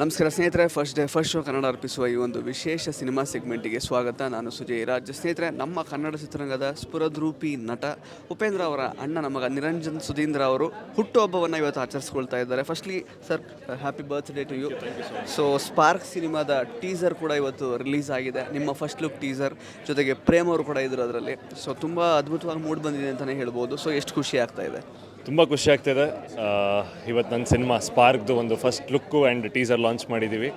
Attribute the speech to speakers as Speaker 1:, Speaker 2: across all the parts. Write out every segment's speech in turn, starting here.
Speaker 1: ನಮಸ್ಕಾರ ಸ್ನೇಹಿತರೆ first day first show Kannada ಅರ್ಪಿಸುವ ಈ ಒಂದು ವಿಶೇಷ ಸಿನಿಮಾ ಸೆಗ್ಮೆಂಟಿಗೆ ಸ್ವಾಗತ. ನಾನು ಸುಜಯ್ ರಾಜ್. ಸ್ನೇಹಿತರೆ, ನಮ್ಮ ಕನ್ನಡ ಚಿತ್ರರಂಗದ ಸ್ಫುರದ್ರೂಪಿ ನಟ ಉಪೇಂದ್ರ ಅವರ ಅಣ್ಣ ನಮಗ ನಿರಂಜನ್ ಸುಧೀಂದ್ರ ಅವರು ಹುಟ್ಟುಹಬ್ಬವನ್ನು ಇವತ್ತು ಆಚರಿಸ್ಕೊಳ್ತಾ ಇದ್ದಾರೆ. Firstly sir happy birthday to you so Spark ಸಿನಿಮಾದ ಟೀಸರ್ ಕೂಡ ಇವತ್ತು ರಿಲೀಸ್ ಆಗಿದೆ. ನಿಮ್ಮ ಫಸ್ಟ್ ಲುಕ್ ಟೀಸರ್ ಜೊತೆಗೆ ಪ್ರೇಮ್ ಅವರು ಕೂಡ ಇದ್ರು ಅದರಲ್ಲಿ. ಸೊ ತುಂಬ ಅದ್ಭುತವಾಗಿ ಮೂಡ್ ಬಂದಿದೆ ಅಂತಲೇ ಹೇಳ್ಬೋದು. ಸೊ ಎಷ್ಟು ಖುಷಿ ಆಗ್ತಾ ಇದೆ?
Speaker 2: ತುಂಬ ಖುಷಿ ಆಗ್ತಿದೆ. ಇವತ್ತು ನನ್ನ ಸಿನಿಮಾ ಸ್ಪಾರ್ಕ್ದು ಒಂದು first look and teaser launch ಮಾಡಿದ್ದೀವಿ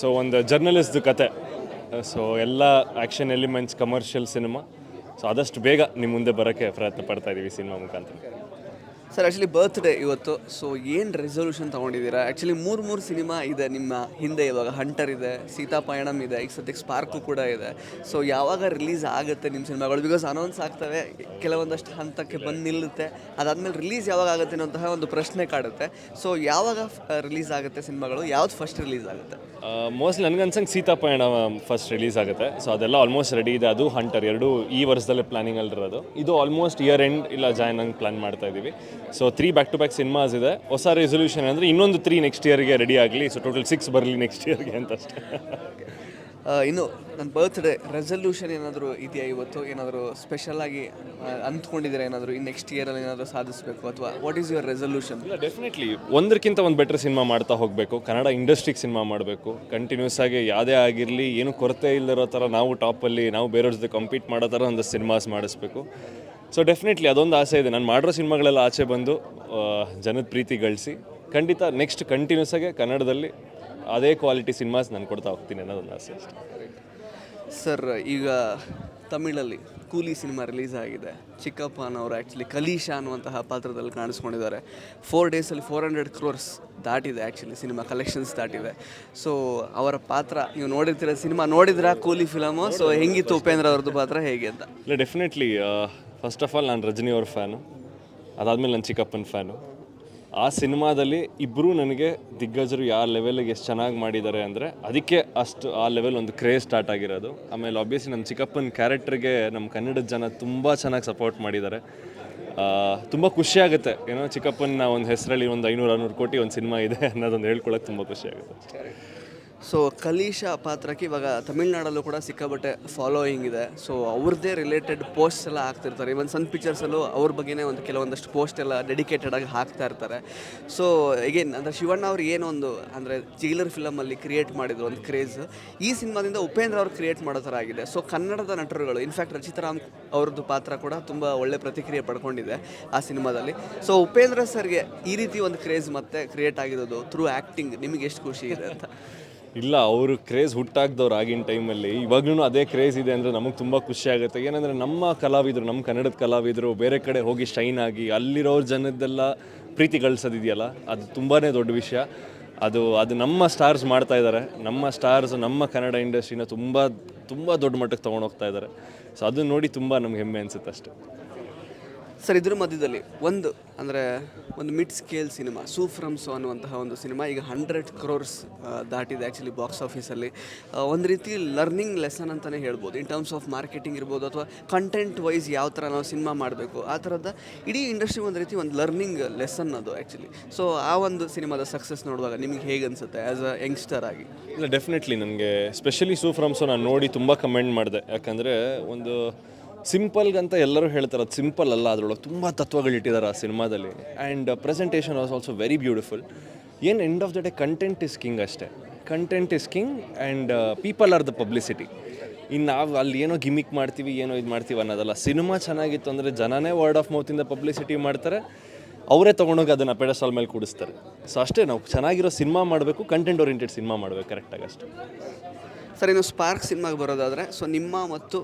Speaker 2: ಸೊ ಒಂದು ಜರ್ನಲಿಸ್ಟ್ದು ಕತೆ. ಸೊ ಎಲ್ಲ action elements commercial cinema so ಆದಷ್ಟು ಬೇಗ ನಿಮ್ಮ ಮುಂದೆ ಬರೋಕ್ಕೆ ಪ್ರಯತ್ನ ಪಡ್ತಾ ಇದ್ದೀವಿ ಸಿನಿಮಾ ಮುಖಾಂತರ.
Speaker 1: ಸರ್ ಆ್ಯಕ್ಚುಲಿ ಬರ್ತ್ಡೇ ಇವತ್ತು. ಸೊ ಏನು ರೆಸೊಲ್ಯೂಷನ್ ತೊಗೊಂಡಿದ್ದೀರಾ? ಆ್ಯಕ್ಚುಲಿ ಮೂರು ಮೂರು ಸಿನಿಮಾ ಇದೆ ನಿಮ್ಮ ಹಿಂದೆ ಇವಾಗ. ಹಂಟರ್ ಇದೆ, ಸೀತಾಪಯಣಂ ಇದೆ, ಈಗ ಸದ್ಯಕ್ಕೆ ಸ್ಪಾರ್ಕು ಕೂಡ ಇದೆ. ಸೊ ಯಾವಾಗ ರಿಲೀಸ್ ಆಗುತ್ತೆ ನಿಮ್ಮ ಸಿನಿಮಾಗಳು ಬಿಕಾಸ್ ಅನೌನ್ಸ್ ಆಗ್ತವೆ, ಕೆಲವೊಂದಷ್ಟು ಹಂತಕ್ಕೆ ಬಂದು ನಿಲ್ಲುತ್ತೆ. ಅದಾದಮೇಲೆ ರಿಲೀಸ್ ಯಾವಾಗ ಆಗುತ್ತೆ ಅನ್ನೋಂತಹ ಒಂದು ಪ್ರಶ್ನೆ ಕಾಡುತ್ತೆ. ಸೊ ಯಾವಾಗ ರಿಲೀಸ್ ಆಗುತ್ತೆ ಸಿನಿಮಾಗಳು ಯಾವ್ದು ಫಸ್ಟ್ ರಿಲೀಸ್ ಆಗುತ್ತೆ?
Speaker 2: ಮೋಸ್ಟ್ಲಿ ನನಗನ್ಸಂಗೆ ಸೀತಾಪಯಣ ಫಸ್ಟ್ ರಿಲೀಸ್ ಆಗುತ್ತೆ. ಸೊ ಅದೆಲ್ಲ ಆಲ್ಮೋಸ್ಟ್ ರೆಡಿ ಇದೆ. ಅದು ಹಂಟರ್ ಎರಡು ಈ ವರ್ಷದಲ್ಲೇ ಪ್ಲಾನಿಂಗಲ್ಲಿರೋದು ಇದು ಆಲ್ಮೋಸ್ಟ್ ಇಯರ್ ಎಂಡ್ ಇಲ್ಲ ಜಾಯ್ನ್ ಪ್ಲಾನ್ ಮಾಡ್ತಾ ಇದ್ದೀವಿ so three back to back cinemas ಇದೆ. ಹೊಸ ರೆಸೊಲ್ಯೂಷನ್ ಅಂದರೆ ಇನ್ನೊಂದು ತ್ರೀ ನೆಕ್ಸ್ಟ್ ಇಯರ್ಗೆ ರೆಡಿ ಆಗಲಿ. ಸೊ ಟೋಟಲ್ ಸಿಕ್ಸ್ ಬರಲಿ ನೆಕ್ಸ್ಟ್ ಇಯರ್ಗೆ ಅಂತ ಅಷ್ಟೇ.
Speaker 1: ಇನ್ನು ನನ್ನ ಬರ್ತ್ಡೇ ರೆಸಲ್ಯೂಷನ್ ಏನಾದರೂ ಇದೆಯಾ ಇವತ್ತು? ಏನಾದರೂ ಸ್ಪೆಷಲ್ ಆಗಿ ಅಂದ್ಕೊಂಡಿದ್ದೀರಾ ಏನಾದರೂ? ಈ ನೆಕ್ಸ್ಟ್ ಇಯರಲ್ಲಿ ಏನಾದರೂ ಸಾಧಿಸಬೇಕು ಅಥವಾ ವಾಟ್ ಈಸ್ ಯುವರ್ ರೆಸಲ್ಯೂಷನ್
Speaker 2: ಇಲ್ಲ ಡೆಫಿನೆಟ್ಲಿ ಒಂದಕ್ಕಿಂತ ಒಂದು ಬೆಟರ್ ಸಿನಿಮಾ ಮಾಡ್ತಾ ಹೋಗಬೇಕು. ಕನ್ನಡ ಇಂಡಸ್ಟ್ರಿಗೆ ಸಿನಿಮಾ ಮಾಡಬೇಕು. ಕಂಟಿನ್ಯೂಸ್ ಆಗಿ ಯಾವುದೇ ಆಗಿರಲಿ ಏನು ಕೊರತೆ ಇಲ್ಲದಿರೋ ಥರ ನಾವು ಟಾಪಲ್ಲಿ ನಾವು ಬೇರೆಯವ್ರ ಜೊತೆ ಕಂಪೀಟ್ ಮಾಡೋ ಥರ ಒಂದು ಸಿನಿಮಾಸ್ ಮಾಡಿಸ್ಬೇಕು. ಸೊ ಡೆಫಿನೆಟ್ಲಿ ಅದೊಂದು ಆಸೆ ಇದೆ. ನಾನು ಮಾಡಿರೋ ಸಿನಿಮಾಗಳೆಲ್ಲ ಆಚೆ ಬಂದು ಜನದ ಪ್ರೀತಿ ಗಳಿಸಿ ಖಂಡಿತ ನೆಕ್ಸ್ಟ್ ಕಂಟಿನ್ಯೂಸ್ ಆಗಿ ಕನ್ನಡದಲ್ಲಿ ಅದೇ ಕ್ವಾಲಿಟಿ ಸಿನಿಮಾಸ್ ನಾನು ಕೊಡ್ತಾ ಹೋಗ್ತೀನಿ ಅನ್ನೋದೊಂದು ಆಸೆ
Speaker 1: ಸರ್ ಈಗ ತಮಿಳಲ್ಲಿ ಕೂಲಿ ಸಿನಿಮಾ ರಿಲೀಸ್ ಆಗಿದೆ. ಚಿಕ್ಕಪ್ಪನ ಅವರು ಆ್ಯಕ್ಚುಲಿ ಕಲೀಶಾ ಅನ್ನುವಂತಹ ಪಾತ್ರದಲ್ಲಿ ಕಾಣಿಸ್ಕೊಂಡಿದ್ದಾರೆ. ಫೋರ್ ಡೇಸಲ್ಲಿ ಫೋರ್ ಹಂಡ್ರೆಡ್ ಕ್ರೋರ್ಸ್ ದಾಟಿದೆ ಆ್ಯಕ್ಚುಲಿ ಸಿನಿಮಾ ಕಲೆಕ್ಷನ್ಸ್ ದಾಟಿದೆ. ಸೊ ಅವರ ಪಾತ್ರ ನೀವು ನೋಡಿರ್ತೀರ ಸಿನಿಮಾ ನೋಡಿದ್ರಾ ಕೂಲಿ ಫಿಲಮು ಸೊ ಹೆಂಗಿತ್ತು ಉಪೇಂದ್ರ ಅವ್ರದ್ದು ಪಾತ್ರ ಹೇಗೆ ಅಂತ?
Speaker 2: ಇಲ್ಲ ಡೆಫಿನೆಟ್ಲಿ ಫಸ್ಟ್ ಆಫ್ ಆಲ್ ನಾನು ರಜನಿ ಅವ್ರ ಫ್ಯಾನು. ಅದಾದಮೇಲೆ ನನ್ನ ಚಿಕ್ಕಪ್ಪನ ಫ್ಯಾನು. ಆ ಸಿನಿಮಾದಲ್ಲಿ ಇಬ್ಬರೂ ನನಗೆ ದಿಗ್ಗಜರು ಯಾವ ಲೆವೆಲ್ಗೆ ಎಷ್ಟು ಚೆನ್ನಾಗಿ ಮಾಡಿದ್ದಾರೆ ಅಂದರೆ ಅದಕ್ಕೆ ಅಷ್ಟು ಆ ಲೆವೆಲ್ ಒಂದು ಕ್ರೇಜ್ ಸ್ಟಾರ್ಟ್ ಆಗಿರೋದು. ಆಮೇಲೆ ಆಬ್ವಿಯಸ್ಲಿ ನಮ್ಮ ಚಿಕ್ಕಪ್ಪನ ಕ್ಯಾರೆಕ್ಟ್ರಿಗೆ ನಮ್ಮ ಕನ್ನಡದ ಜನ ತುಂಬ ಚೆನ್ನಾಗಿ ಸಪೋರ್ಟ್ ಮಾಡಿದ್ದಾರೆ ತುಂಬ ಖುಷಿಯಾಗುತ್ತೆ ಏನೋ ಚಿಕ್ಕಪ್ಪನ ಒಂದು ಹೆಸರಲ್ಲಿ ಒಂದು ಐನೂರು, ಆರುನೂರು ಕೋಟಿ ಒಂದು ಸಿನಿಮಾ ಇದೆ ಅನ್ನೋದೊಂದು ಹೇಳ್ಕೊಳಕ್ಕೆ ತುಂಬ ಖುಷಿ ಆಗುತ್ತೆ.
Speaker 1: ಸೊ ಕಲೀಶಾ ಪಾತ್ರಕ್ಕೆ ಇವಾಗ ತಮಿಳ್ನಾಡಲ್ಲೂ ಕೂಡ ಸಿಕ್ಕಾಬಟ್ಟೆ ಫಾಲೋಯಿಂಗ್ ಇದೆ. ಸೊ ಅವ್ರದ್ದೇ ರಿಲೇಟೆಡ್ ಪೋಸ್ಟ್ ಎಲ್ಲ ಹಾಕ್ತಿರ್ತಾರೆ. ಇವನ್ ಸನ್ ಪಿಕ್ಚರ್ಸಲ್ಲೂ ಅವ್ರ ಬಗ್ಗೆನೇ ಒಂದು ಕೆಲವೊಂದಷ್ಟು ಪೋಸ್ಟ್ ಎಲ್ಲ ಡೆಡಿಕೇಟೆಡ್ ಆಗಿ ಹಾಕ್ತಾ ಇರ್ತಾರೆ. ಸೊ ಎಗೇನ್ ಅಂದರೆ ಶಿವಣ್ಣ ಅವ್ರು ಏನೊಂದು ಅಂದರೆ ಜೈಲರ್ ಫಿಲಮಲ್ಲಿ ಕ್ರಿಯೇಟ್ ಮಾಡಿದ್ರು ಒಂದು ಕ್ರೇಜ್ ಈ ಸಿನಿಮಾದಿಂದ ಉಪೇಂದ್ರ ಅವ್ರು ಕ್ರಿಯೇಟ್ ಮಾಡೋ ಥರ ಆಗಿದೆ. ಸೊ ಕನ್ನಡದ ನಟರುಗಳು ಇನ್ಫ್ಯಾಕ್ಟ್ ರಚಿತಾರಾಮ್ ಅವ್ರದ್ದು ಪಾತ್ರ ಕೂಡ ತುಂಬ ಒಳ್ಳೆ ಪ್ರತಿಕ್ರಿಯೆ ಪಡ್ಕೊಂಡಿದೆ ಆ ಸಿನಿಮಾದಲ್ಲಿ. ಸೊ ಉಪೇಂದ್ರ ಸರ್ಗೆ ಈ ರೀತಿ ಒಂದು ಕ್ರೇಜ್ ಮತ್ತೆ ಕ್ರಿಯೇಟ್ ಆಗಿರೋದು ಥ್ರೂ ಆ್ಯಕ್ಟಿಂಗ್ ನಿಮಗೆ ಎಷ್ಟು ಖುಷಿ ಇದೆ ಅಂತ?
Speaker 2: ಇಲ್ಲ, ಅವರು ಕ್ರೇಜ್ ಹುಟ್ಟಾಕ್ದವ್ರು ಆಗಿನ ಟೈಮಲ್ಲಿ ಇವಾಗ್ಲೂ ಅದೇ ಕ್ರೇಜ್ ಇದೆ ಅಂದರೆ ನಮಗೆ ತುಂಬ ಖುಷಿ ಆಗುತ್ತೆ. ಏನಂದರೆ ನಮ್ಮ ಕಲಾವಿದರು, ನಮ್ಮ ಕನ್ನಡದ ಕಲಾವಿದರು ಬೇರೆ ಕಡೆ ಹೋಗಿ ಶೈನ್ ಆಗಿ ಅಲ್ಲಿರೋ ಜನದ್ದೆಲ್ಲ ಪ್ರೀತಿ ಗಳಿಸೋದಿದೆಯಲ್ಲ? ಅದು ತುಂಬಾ ದೊಡ್ಡ ವಿಷಯ. ಅದು ಅದು ನಮ್ಮ ಸ್ಟಾರ್ಸ್ ಮಾಡ್ತಾ ಇದ್ದಾರೆ ನಮ್ಮ ಸ್ಟಾರ್ಸ್ ನಮ್ಮ ಕನ್ನಡ ಇಂಡಸ್ಟ್ರಿನ ತುಂಬ ತುಂಬ ದೊಡ್ಡ ಮಟ್ಟಕ್ಕೆ ತೊಗೊಂಡೋಗ್ತಾ ಇದ್ದಾರೆ ಸೊ ಅದನ್ನ ನೋಡಿ ತುಂಬ ನಮ್ಗೆ ಹೆಮ್ಮೆ ಅನಿಸುತ್ತೆ ಅಷ್ಟೇ.
Speaker 1: ಸರ್, ಇದ್ರ ಮಧ್ಯದಲ್ಲಿ ಒಂದು, ಅಂದರೆ ಒಂದು ಮಿಡ್ ಸ್ಕೇಲ್ ಸಿನಿಮಾ ಸೂಫ್ರಮ್ಸು ಅನ್ನುವಂತಹ ಒಂದು ಸಿನಿಮಾ ಈಗ ಹಂಡ್ರೆಡ್ ಕ್ರೋರ್ಸ್ ದಾಟಿದೆ ಆ್ಯಕ್ಚುಲಿ ಬಾಕ್ಸ್ ಆಫೀಸಲ್ಲಿ ಒಂದು ರೀತಿ ಲರ್ನಿಂಗ್ ಲೆಸನ್ ಅಂತಲೇ ಹೇಳ್ಬೋದು. ಇನ್ ಟರ್ಮ್ಸ್ ಆಫ್ ಮಾರ್ಕೆಟಿಂಗ್ ಇರ್ಬೋದು, ಅಥವಾ ಕಂಟೆಂಟ್ ವೈಸ್ ಯಾವ ಥರ ನಾವು ಸಿನಿಮಾ ಮಾಡಬೇಕು, ಆ ಥರದ ಇಡೀ ಇಂಡಸ್ಟ್ರಿ ಒಂದು ರೀತಿ ಒಂದು ಲರ್ನಿಂಗ್ ಲೆಸನ್ ಅದು ಆ್ಯಕ್ಚುಲಿ ಸೊ ಆ ಒಂದು ಸಿನಿಮಾದ ಸಕ್ಸಸ್ ನೋಡುವಾಗ ನಿಮಗೆ ಹೇಗೆ ಅನಿಸುತ್ತೆ ಆ್ಯಸ್ ಅ ಯಂಗ್ಸ್ಟರ್ ಆಗಿ?
Speaker 2: ಇಲ್ಲ ಡೆಫಿನೆಟ್ಲಿ ನನಗೆ ಸ್ಪೆಷಲಿ ಸೂಫ್ರಮ್ಸು ನಾನು ನೋಡಿ ತುಂಬ ಕಮೆಂಟ್ ಮಾಡಿದೆ. ಯಾಕಂದರೆ ಒಂದು ಸಿಂಪಲ್ಗಂತ ಎಲ್ಲರೂ ಹೇಳ್ತಾರೆ ಅದು ಸಿಂಪಲ್ ಅಲ್ಲ, ಅದರೊಳಗೆ ತುಂಬ ತತ್ವಗಳಿಟ್ಟಿದ್ದಾರೆ ಆ ಸಿನಿಮಾದಲ್ಲಿ. And presentation was also very beautiful ಏನು end of the day content is king ಅಷ್ಟೇ. Content is king and people are the publicity ಇನ್ನು ನಾವು ಅಲ್ಲಿ ಏನೋ ಗಿಮಿಕ್ ಮಾಡ್ತೀವಿ, ಏನೋ ಇದು ಮಾಡ್ತೀವಿ ಅನ್ನೋದಲ್ಲ. ಸಿನಿಮಾ ಚೆನ್ನಾಗಿತ್ತು ಅಂದರೆ ಜನನೇ ವರ್ಡ್ ಆಫ್ ಮೌತಿಂದ ಪಬ್ಲಿಸಿಟಿ ಮಾಡ್ತಾರೆ, ಅವರೇ ತೊಗೊಂಡೋಗಿ ಅದನ್ನು ಪೆಡಸ್ಟಾಲ್ ಮೇಲೆ ಕೂಡಿಸ್ತಾರೆ. ಸೊ ಅಷ್ಟೇ, ನಾವು ಚೆನ್ನಾಗಿರೋ ಸಿನಿಮಾ ಮಾಡಬೇಕು ಕಂಟೆಂಟ್ ಓರಿಯೆಂಟೆಡ್ ಸಿನಿಮಾ ಮಾಡಬೇಕು ಕರೆಕ್ಟಾಗಿ ಅಷ್ಟೇ.
Speaker 1: ಸರ್, ಇನ್ನು ಸ್ಪಾರ್ಕ್ ಸಿನಿಮಾಗೆ ಬರೋದಾದರೆ ಸೊ ನಿಮ್ಮ ಮತ್ತು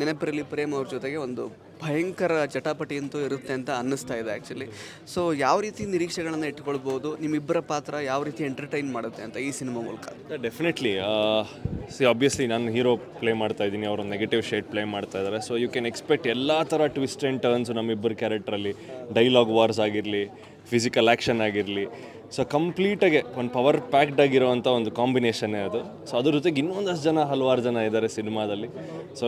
Speaker 1: ನೆನಪಿರಲಿ ಪ್ರೇಮ್ ಅವ್ರ ಜೊತೆಗೆ ಒಂದು ಭಯಂಕರ ಚಟಾಪಟಿ ಅಂತೂ ಇರುತ್ತೆ ಅಂತ ಅನ್ನಿಸ್ತಾ ಇದೆ ಆ್ಯಕ್ಚುಲಿ ಸೊ ಯಾವ ರೀತಿ ನಿರೀಕ್ಷೆಗಳನ್ನು ಇಟ್ಕೊಳ್ಬೋದು, ನಿಮ್ಮಿಬ್ಬರ ಪಾತ್ರ ಯಾವ ರೀತಿ ಎಂಟರ್ಟೈನ್ ಮಾಡುತ್ತೆ ಅಂತ ಈ ಸಿನಿಮಾ ಮೂಲಕ?
Speaker 2: ಡೆಫಿನೆಟ್ಲಿ ಸಿ ಆಬ್ವಿಯಸ್ಲಿ ನಾನು ಹೀರೋ ಪ್ಲೇ ಮಾಡ್ತಾ ಇದ್ದೀನಿ, ಅವರು ನೆಗೆಟಿವ್ ಶೇಡ್ ಪ್ಲೇ ಮಾಡ್ತಾ ಇದ್ದಾರೆ. ಸೊ ಯು ಕ್ಯಾನ್ ಎಕ್ಸ್ಪೆಕ್ಟ್ ಎಲ್ಲ ಥರ ಟ್ವಿಸ್ಟ್ ಆ್ಯಂಡ್ ಟರ್ನ್ಸ್ ನಮ್ಮಿಬ್ಬರ ಕ್ಯಾರೆಕ್ಟ್ರಲ್ಲಿ ಡೈಲಾಗ್ ವಾರ್ಸ್ ಆಗಿರಲಿ ಫಿಸಿಕಲ್ ಆ್ಯಕ್ಷನ್ ಆಗಿರಲಿ ಸೊ ಕಂಪ್ಲೀಟಾಗೆ ಒಂದು ಪವರ್ ಪ್ಯಾಕ್ಡ್ ಆಗಿರುವಂಥ ಒಂದು ಕಾಂಬಿನೇಷನ್ನೇ ಅದು. ಸೊ ಅದ್ರ ಜೊತೆಗೆ ಇನ್ನೊಂದಷ್ಟು ಜನ, ಹಲವಾರು ಜನ ಇದ್ದಾರೆ ಸಿನಿಮಾದಲ್ಲಿ. ಸೊ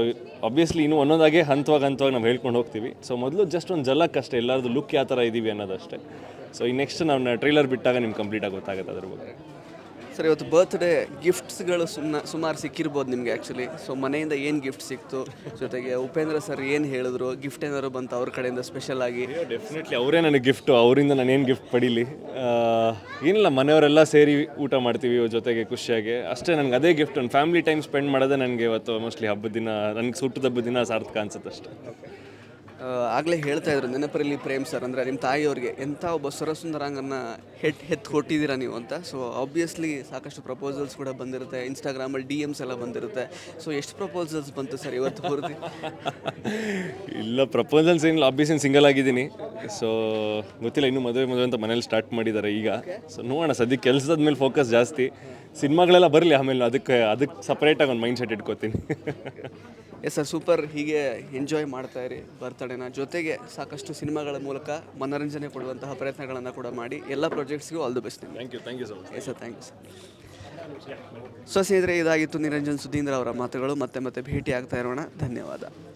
Speaker 2: ಅಬ್ವಿಯಸ್ಲಿ ಇನ್ನೂ ಒಂದೊಂದಾಗೆ ಹಂತವಾಗಿ ಹಂತವಾಗಿ ನಾವು ಹೇಳ್ಕೊಂಡು ಹೋಗ್ತೀವಿ. ಸೊ ಮೊದಲು ಜಸ್ಟ್ ಒಂದು ಜಲಕ್ ಅಷ್ಟೇ, ಎಲ್ಲರದು ಲುಕ್ ಯಾವ ಥರ ಇದ್ದೀವಿ ಅನ್ನೋದಷ್ಟೇ. ಸೊ ಈ ನೆಕ್ಸ್ಟ್ ನಾವು ಟ್ರೈಲರ್ ಬಿಟ್ಟಾಗ ನಿಮ್ಗೆ ಕಂಪ್ಲೀಟಾಗಿ ಗೊತ್ತಾಗುತ್ತೆ ಅದ್ರ ಬಗ್ಗೆ.
Speaker 1: ಸರ್ ಇವತ್ತು ಬರ್ತ್ಡೇ ಗಿಫ್ಟ್ಸ್ಗಳು ಸುಮ್ಮನೆ ಸುಮಾರು ಸಿಕ್ಕಿರ್ಬೋದು ನಿಮಗೆ ಆ್ಯಕ್ಚುಲಿ ಸೊ ಮನೆಯಿಂದ ಏನು ಗಿಫ್ಟ್ ಸಿಕ್ತು? ಜೊತೆಗೆ ಉಪೇಂದ್ರ ಸರ್ ಏನು ಹೇಳಿದ್ರು? ಗಿಫ್ಟ್ ಏನಾದ್ರು ಬಂತು ಅವ್ರ ಕಡೆಯಿಂದ ಸ್ಪೆಷಲ್ ಆಗಿ?
Speaker 2: ಡೆಫಿನೆಟ್ಲಿ ಅವರೇ ನನಗೆ ಗಿಫ್ಟು ಅವರಿಂದ ನಾನು ಏನು ಗಿಫ್ಟ್ ಪಡೀಲಿ? ಏನಿಲ್ಲ ಮನೆಯವರೆಲ್ಲ ಸೇರಿ ಊಟ ಮಾಡ್ತೀವಿ ಇವ್ರ ಜೊತೆಗೆ ಖುಷಿಯಾಗಿ. ಅಷ್ಟೇ ನನಗೆ ಅದೇ ಗಿಫ್ಟ್ ಒಂದು ಫ್ಯಾಮಿಲಿ ಟೈಮ್ ಸ್ಪೆಂಡ್ ಮಾಡೋದೇ ನನಗೆ ಇವತ್ತು ಮೋಸ್ಟ್ಲಿ ಹಬ್ಬದ ದಿನ ನನಗೆ ಸುಟ್ಟದ ಹಬ್ಬದ ದಿನ ಸಾರ್ಥಕ ಅನ್ಸುತ್ತೆ ಅಷ್ಟೇ.
Speaker 1: ಆಗಲೇ ಹೇಳ್ತಾ ಇದ್ರು ನೆನಪರಲ್ಲಿ ಪ್ರೇಮ್ ಸರ್, ಅಂದರೆ ನಿಮ್ಮ ತಾಯಿಯವ್ರಿಗೆ, ಎಂಥ ಒಬ್ಬ ಸುರಸುಂದರಾಂಗನ್ನ ಹೆಟ್, ಹೆತ್ ಕೊಟ್ಟಿದ್ದೀರಾ ನೀವು ಅಂತ. ಸೊ ಆಬ್ವಿಯಸ್ಲಿ ಸಾಕಷ್ಟು ಪ್ರಪೋಸಲ್ಸ್ ಕೂಡ ಬಂದಿರುತ್ತೆ ಇನ್ಸ್ಟಾಗ್ರಾಮಲ್ಲಿ ಡಿ ಎಮ್ಸ್ ಎಲ್ಲ ಬಂದಿರುತ್ತೆ. ಸೊ ಎಷ್ಟು ಪ್ರಪೋಸಲ್ಸ್ ಬಂತು ಸರ್ ಇವತ್ತು ಪೂರ್ತಿ?
Speaker 2: ಇಲ್ಲ ಪ್ರಪೋಸಲ್ಸ್ ಏನಿಲ್ಲ ಆಬ್ವಿಯಸ್ಲಿ ಸಿಂಗಲ್ ಆಗಿದ್ದೀನಿ. ಸೊ ಗೊತ್ತಿಲ್ಲ, ಇನ್ನೂ ಮದುವೆ ಮದುವೆ ಅಂತ ಮನೇಲಿ ಸ್ಟಾರ್ಟ್ ಮಾಡಿದ್ದಾರೆ ಈಗ. ಸೊ ನೋಡೋಣ, ಸದ್ಯಕ್ಕೆ ಕೆಲಸದ ಮೇಲೆ ಫೋಕಸ್ ಜಾಸ್ತಿ. ಸಿನಿಮಾಗಳೆಲ್ಲ ಬರಲಿ ಆಮೇಲೆ ಅದಕ್ಕೆ ಅದಕ್ಕೆ ಸಪ್ರೇಟಾಗಿ ಒಂದು ಮೈಂಡ್ ಸೆಟ್ ಇಟ್ಕೋತೀನಿ.
Speaker 1: ಎಸ್ ಸರ್ ಸೂಪರ್ ಹೀಗೆ ಎಂಜಾಯ್ ಮಾಡ್ತಾ ಇರಿ ಬರ್ತಡೇನ ಜೊತೆಗೆ ಸಾಕಷ್ಟು ಸಿನಿಮಾಗಳ ಮೂಲಕ ಮನೋರಂಜನೆ ಕೊಡುವಂತಹ ಪ್ರಯತ್ನಗಳನ್ನು ಕೂಡ ಮಾಡಿ. ಎಲ್ಲ ಪ್ರಾಜೆಕ್ಟ್ಸ್ಗೂ all the best
Speaker 2: thank you thank you so much
Speaker 1: yes sir thank you sir so ಸ್ನೇಹಿತರೆ ಇದಾಗಿತ್ತು ನಿರಂಜನ್ ಸುಧೀಂದ್ರ ಅವರ ಮಾತುಗಳು. ಮತ್ತೆ ಮತ್ತೆ ಭೇಟಿ ಆಗ್ತಾ ಇರೋಣ. ಧನ್ಯವಾದ.